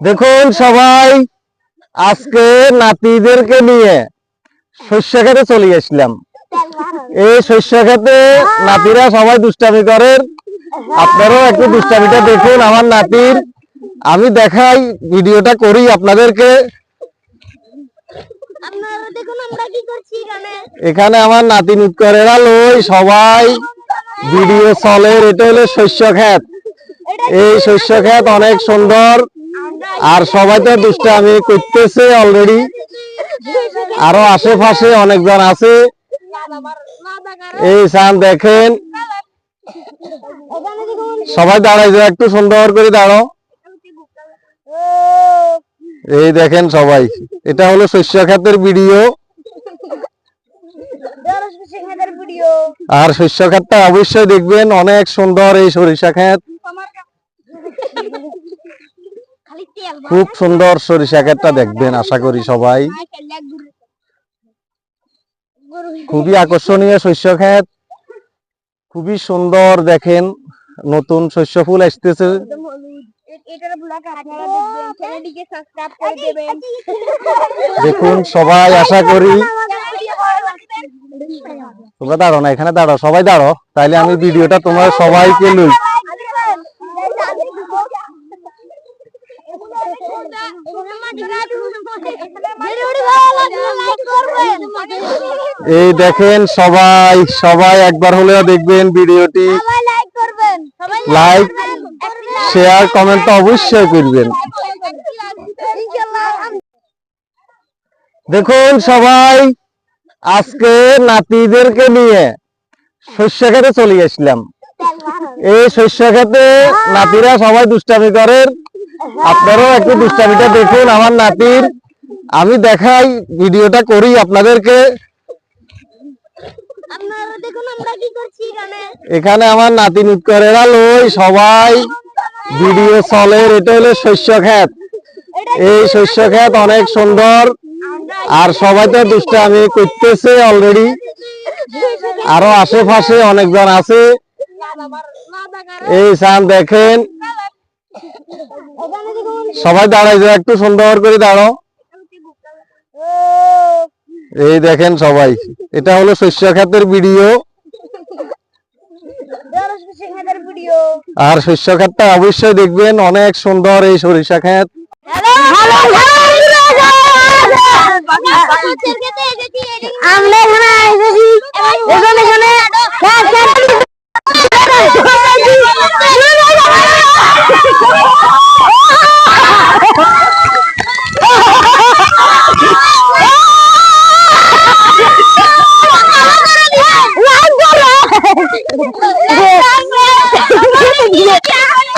দেখুন সবাই আজকে নাতিদেরকে নিয়ে শস্য খেতে চলে গেছিলাম। এই শস্য খেতে নাতিরা সবাই দুষ্টামি করেন। আপনারাও একটু দুষ্টামিটা দেখুন আমার নাতির। আমি দেখাই ভিডিওটা করি আপনাদেরকে। এখানে। আমার নাতি নুৎকরেরা লই সবাই ভিডিও চলে এটা হলো শস্য ক্ষেত এই শস্য ক্ষেত অনেক সুন্দর। আর সবাই তো দুষ্টামি করতেছে অলরেডি আরও আশেপাশে অনেকজন আছে। এই সান দেখেন। সবাই দাঁড়াই যাও একটু সুন্দর করে দাঁড়ো এই দেখেন সবাই। এটা হলো শস্য ক্ষেতের ভিডিও। আর শস্য ক্ষেতটা অবশ্যই দেখবেন, অনেক সুন্দর এই সরিষা ক্ষেত খুব সুন্দর সরিষা ক্ষেতটা দেখবেন আশা করি সবাই। খুবই আকর্ষণীয় শস্য ক্ষেত। খুবই সুন্দর দেখেন নতুন শস্য ফুল আসতেছে। দেখুন সবাই আশা করি। তোমরা দাঁড়ো না এখানে দাঁড়ো সবাই দাঁড়ো তাইলে আমি ভিডিওটা তোমার সবাইকে লই এই দেখেন সবাই সবাই একবার হলেও দেখবেন ভিডিওটি। লাইক শেয়ার কমেন্ট অবশ্যই করবেন। দেখুন সবাই, আজকে নাতিদেরকে নিয়ে শস্য খেতে চলে গেছিলাম। এই শস্য খেতে নাতিরা সবাই দুষ্টামি করেন। আপনারাও একটু দুষ্টামিটা দেখুন আমার নাতির। আমি দেখাই ভিডিওটা করি আপনাদেরকে। এখানে। আমার নাতি নুৎকরেরা লই সবাই ভিডিও চলে এটা হলো শস্য ক্ষেত। এই শস্য ক্ষেত? অনেক সুন্দর। আর সবাই তো দুষ্টামি করতেছে অলরেডি আরও আশেপাশে অনেকজন আছে। এই সান দেখুন সবাই দাঁড়াই যাও একটু সুন্দর করে দাঁড়ো এই দেখেন সবাই এটা হলো শস্য ক্ষেতের ভিডিও। ভিডিও আর শস্য ক্ষেতটা অবশ্যই দেখবেন অনেক সুন্দর এই সরিষা খাত। আমরা এখানে এসেছি এখন এখানে। 加油加油加油